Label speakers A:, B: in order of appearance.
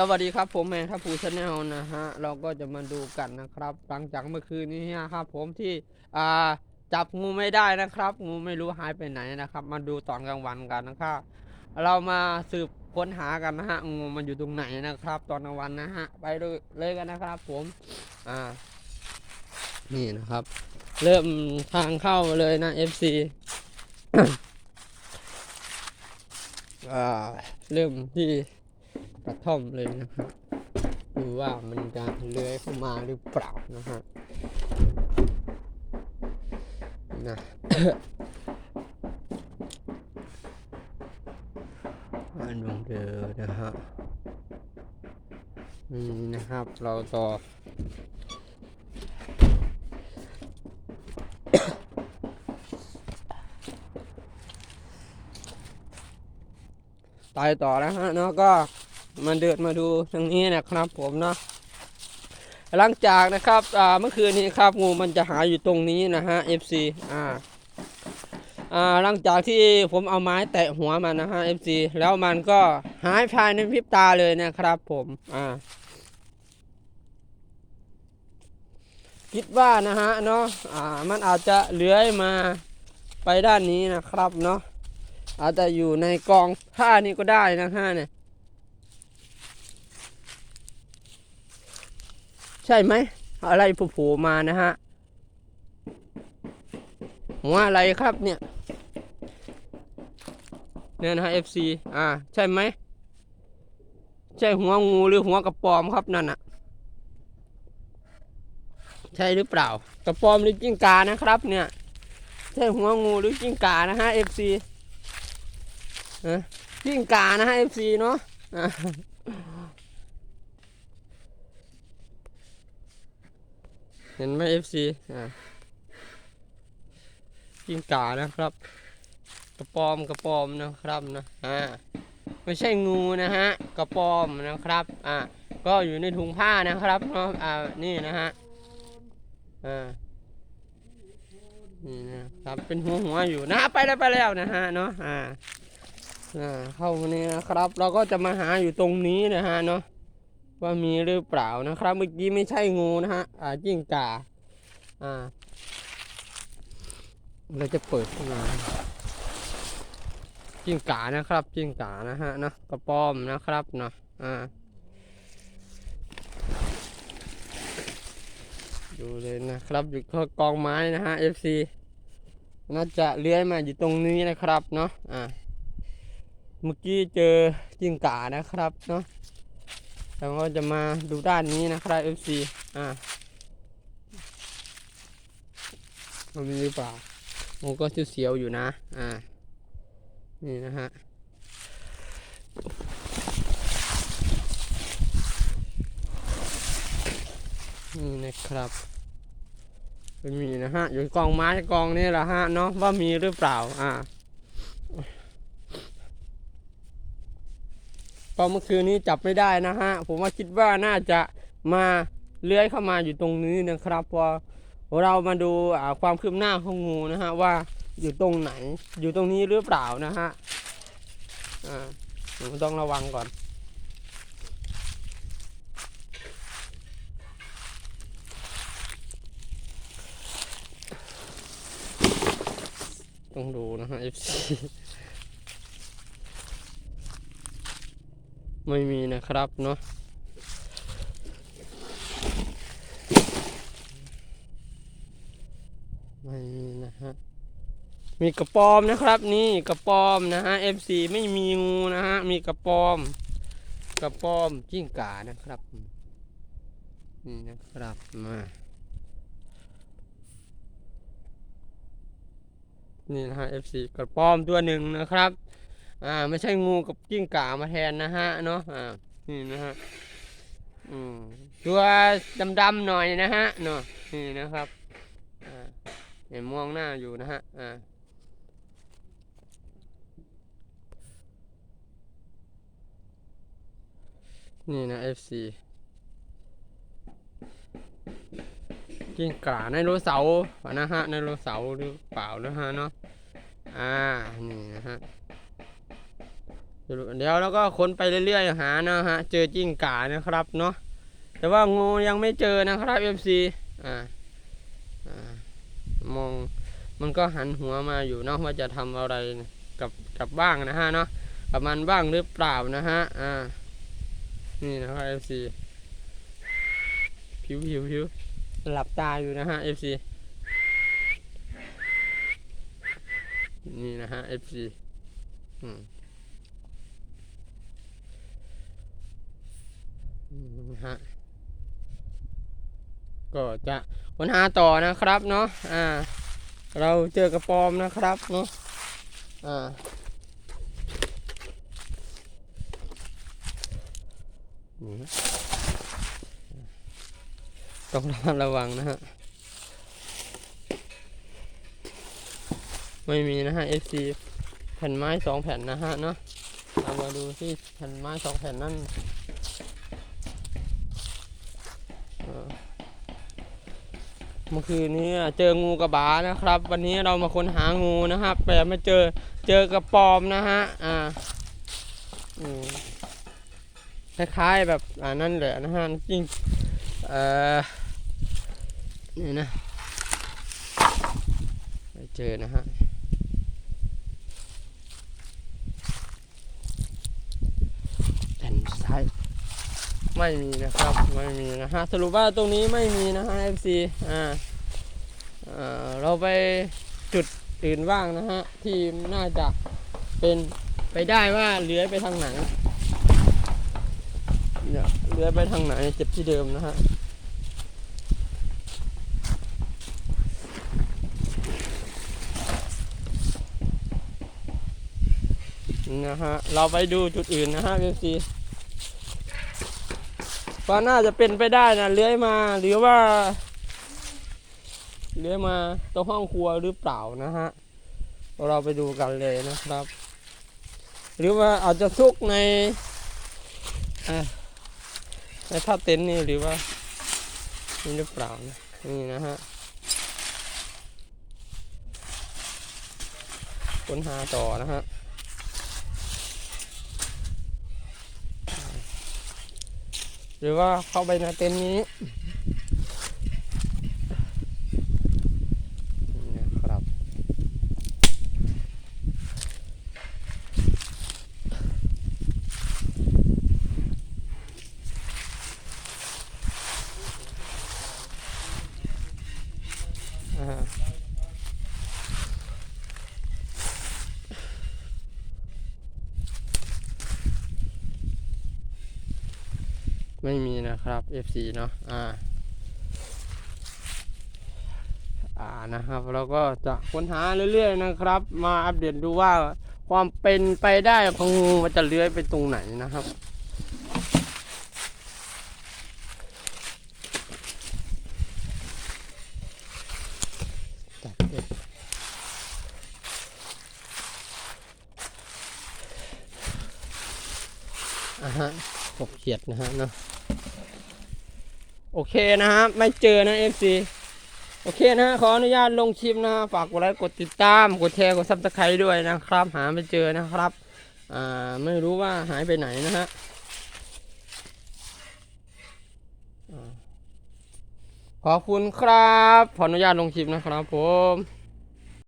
A: สวัสดีครับผมแมงทัพพูชาแนลนะฮะเราก็จะมาดูกันนะครับ หลังจากเมื่อคืนนี้นะครับผมที่อ่าจับงูไม่ได้นะครับ งูไม่รู้หายไปไหนนะครับ มาดูตอนกลางวันกันนะครับเรามาสืบค้นหากันนะฮะงูมันอยู่ตรงไหนนะครับ ตอนกลางวันนะฮะไปดูเลยกันนะครับ ผมอ่านี่นะครับ เริ่มทางเข้าเลยนะ FC อ่าเริ่มที่ กระท่อมเลยนะครับดูว่ามันจะเลื้อยเข้ามาหรือเปล่านะฮะนะอันดวงเดินนะฮะนี่นะครับ เราต่อตายต่อแล้วฮะเนาะก็ มาเดินมาดูทางนี้นะครับผมเนาะหลังจากนะครับอ่าเมื่อคืนนี้ครับงูมันจะหาอยู่ตรงนี้นะฮะ FC อ่าอ่าหลังจากที่ผมเอาไม้แตะหัวมันนะฮะ FC แล้วมันก็หายภายในพริบตาเลยนะครับผมอ่าคิดว่านะฮะเนาะอ่ามันอาจจะเลื้อยมาไปด้านนี้นะครับเนาะอาจจะอยู่ในกองผ้านี่ก็ได้นะฮะเนี่ย ใช่ไหม อะไรโผล่มานะฮะหัวอะไรครับเนี่ยเนี่ยนะฮะ FC อ่า ใช่ไหม ใช่หัวงูหรือหัวกระปอมครับนั่นอะใช่หรือเปล่ากระปอมหรือจิ้งกานะครับ เนี่ย ใช่หัวงูหรือจิ้งกานะฮะ FC จิ้งกานะฮะ FC เนาะอะ เห็นไหม FC อะจิ้งก่านะครับ กระปอมกระปอมนะครับนะอ่าไม่ใช่งูนะฮะกระปอมนะครับอ่าก็อยู่ในถุงผ้านะครับเนาะอ่านี่นะฮะอ่านี่นะครับเป็นหัวหัวอยู่นะไปแล้วไปแล้วนะฮะเนาะอ่าอ่าเข้ามานี่นะครับ เราก็จะมาหาอยู่ตรงนี้นะฮะเนาะ ว่ามีหรือเปล่านะครับ เมื่อกี้ไม่ใช่งูนะฮะอ่าจิ้งก่าอ่า เราจะเปิดขึ้นมาจิ้งก่านะครับ จิ้งก่านะฮะเนาะกระป้อมนะครับเนาะอ่าดูเลยนะครับอยู่ข้ากองไม้นะฮะ FC น่าจะเลื้อยมาอยู่ตรงนี้นะครับเนาะอ่าเมื่อกี้เจอจิ้งก่านะครับเนาะ แล้วก็จะมาดูด้านนี้นะครับ FC อ่ามันมีหรือเปล่ามันก็เสียวๆอยู่นะ อ่า นี่นะฮะนี่นะครับมีนะฮะ อยู่กองไม้กองนี้แหละฮะเนาะว่ามีหรือเปล่า อ่า ก็เมื่อคืนนี้จับไม่ได้นะฮะ ผมว่าคิดว่าน่าจะมาเลื้อยเข้ามาอยู่ตรงนี้นะครับ พอเรามาดูความคืบหน้าของงูนะฮะว่าอยู่ตรงไหน อยู่ตรงนี้หรือเปล่านะฮะอ่าผมต้องระวังก่อนต้องดูนะฮะ FC ไม่มีนะครับเนาะไม่มีนะฮะ มีกระปอมนะครับ นี่กระปอมนะฮะ FC ไม่มีงูนะฮะ มีกระปอม กระปอมจิ้งก่านะครับ นี่นะครับมานี่นะฮะ FC กระปอมตัวหนึ่งนะครับ อ่าไม่ใช่งูกับกิ้งก่ามาแทนนะฮะเนาะอ่านี่นะฮะอืมตัวดำๆหน่อยนะฮะเนาะนี่นะครับอ่าเห็นมองหน้าอยู่นะฮะอ่านี่นะ FC กิ้งก่าไนโรเสาร์นะฮะไนโรเสาร์หรือเปล่านะฮะเนาะอ่านี่นะฮะ เดี๋ยวแล้วก็ค้นไปเรื่อยๆหานะฮะ เจอจิ้งก่านะครับเนาะ แต่ว่างูยังไม่เจอนะครับ FC อ่า อ่า มอง มันก็หันหัวมาอยู่เนาะว่าจะทำอะไรกับกับบ้างนะฮะเนาะกับมันบ้างหรือเปล่านะฮะ อ่า นี่นะครับ FC ผิวผิวผิวหลับตาอยู่นะฮะ FC นี่นะฮะ FC อืมนี่นะ ฮะก็จะค้นหาต่อนะครับเนาะอ่า เราเจอกระปอมนะครับเนาะอ่าต้องระมัดระวังนะฮะ ไม่มีนะฮะ FC แผ่นไม้สองแผ่นนะฮะเนาะเรามาดูที่แผ่นไม้สองแผ่นนั่นเออ เมื่อคืนนี้เจองูกระบานะครับ วันนี้เรามาค้นหางูนะครับแต่ไม่เจอเจอกระปอมนะฮะอ่าคล้ายๆแบบอ่านั่นแหละนะฮะจริงเอ่อนี่นะไม่เจอนะฮะ แผ่นซ้าย ไม่มีนะครับไม่มีนะฮะสรุปว่าตรงนี้ไม่มีนะฮะ FC อ่าอ่าเราไปจุดอื่นว่างนะฮะ ที่น่าจะเป็นไปได้ว่าเลื้อยไปทางไหนเนี่ยเลื้อยไปทางไหนเจ็บที่เดิมนะฮะนะฮะเราไปดูจุดอื่นนะฮะ FC ก็น่าจะเป็นไปได้นะเลื้อยมาหรือว่าเลื้อยมาตรงห้องครัวหรือเปล่านะฮะ เราไปดูกันเลยนะครับ หรือว่าอาจจะซุกในในผ้าเต็นท์นี่หรือว่านี่หรือเปล่านะนี่นะฮะค้นหาต่อนะฮะ หรือว่าเข้าไปในเต็นท์นี้นะครับอ่า ไม่มีนะครับ FC เนาะอ่าอ่านะครับเราก็จะค้นหาเรื่อยๆนะครับ มาอัปเดตดูว่าความเป็นไปได้ของงูมันจะเลื้อยไปตรงไหนนะครับจัดเด็ดอ่าฮะหกเขียดนะฮะเนาะ โอเคนะฮะไม่เจอนะเอฟซีโอเคนะฮะขออนุญาตลงคลิปนะฮะฝากกดไลค์กดติดตามกดแชร์กดซับสไครต์ด้วยนะครับ หาไม่เจอนะครับอ่าไม่รู้ว่าหายไปไหนนะฮะอ่าขอบคุณครับ ขออนุญาตลงคลิปนะครับผม